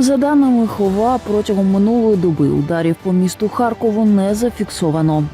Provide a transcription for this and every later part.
За даними Хова, протягом минулої доби ударів по місту Харкову не зафіксовано.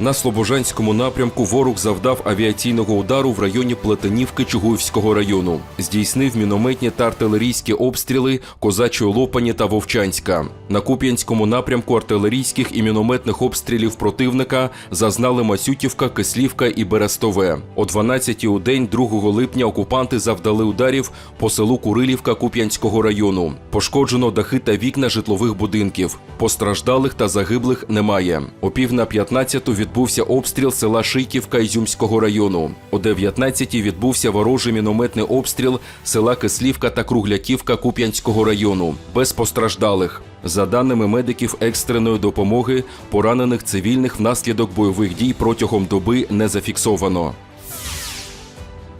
На Слобожанському напрямку ворог завдав авіаційного удару в районі Плетенівки Чугуївського району. Здійснив мінометні та артилерійські обстріли Козачої Лопані та Вовчанська. На Куп'янському напрямку артилерійських і мінометних обстрілів противника зазнали Масютівка, Кислівка і Берестове. О 12 у день 2 липня окупанти завдали ударів по селу Курилівка Куп'янського району. Пошкоджено дахи та вікна житлових будинків. Постраждалих та загиблих немає. О пів на 15 відбувся обстріл села Шийківка Ізюмського району. О 19 відбувся ворожий мінометний обстріл села Кислівка та Кругляківка Куп'янського району. Без постраждалих. За даними медиків екстреної допомоги, поранених цивільних внаслідок бойових дій протягом доби не зафіксовано.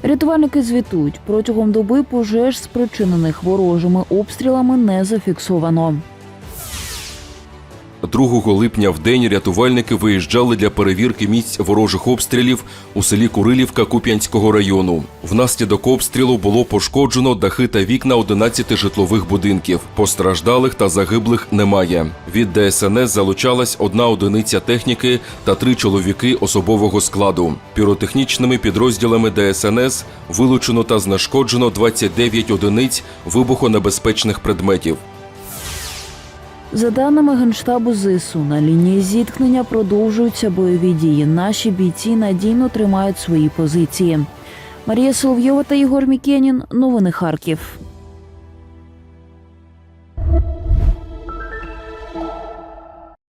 Рятувальники звітують, протягом доби пожеж, спричинених ворожими обстрілами, не зафіксовано. 2 липня в день рятувальники виїжджали для перевірки місць ворожих обстрілів у селі Курилівка Куп'янського району. Внаслідок обстрілу було пошкоджено дахи та вікна 11 житлових будинків. Постраждалих та загиблих немає. Від ДСНС залучалась одна одиниця техніки та три чоловіки особового складу. Піротехнічними підрозділами ДСНС вилучено та знешкоджено 29 одиниць вибухонебезпечних предметів. За даними Генштабу ЗИСУ, на лінії зіткнення продовжуються бойові дії. Наші бійці надійно тримають свої позиції. Марія Соловйова та Ігор Мікенін. Новини Харків.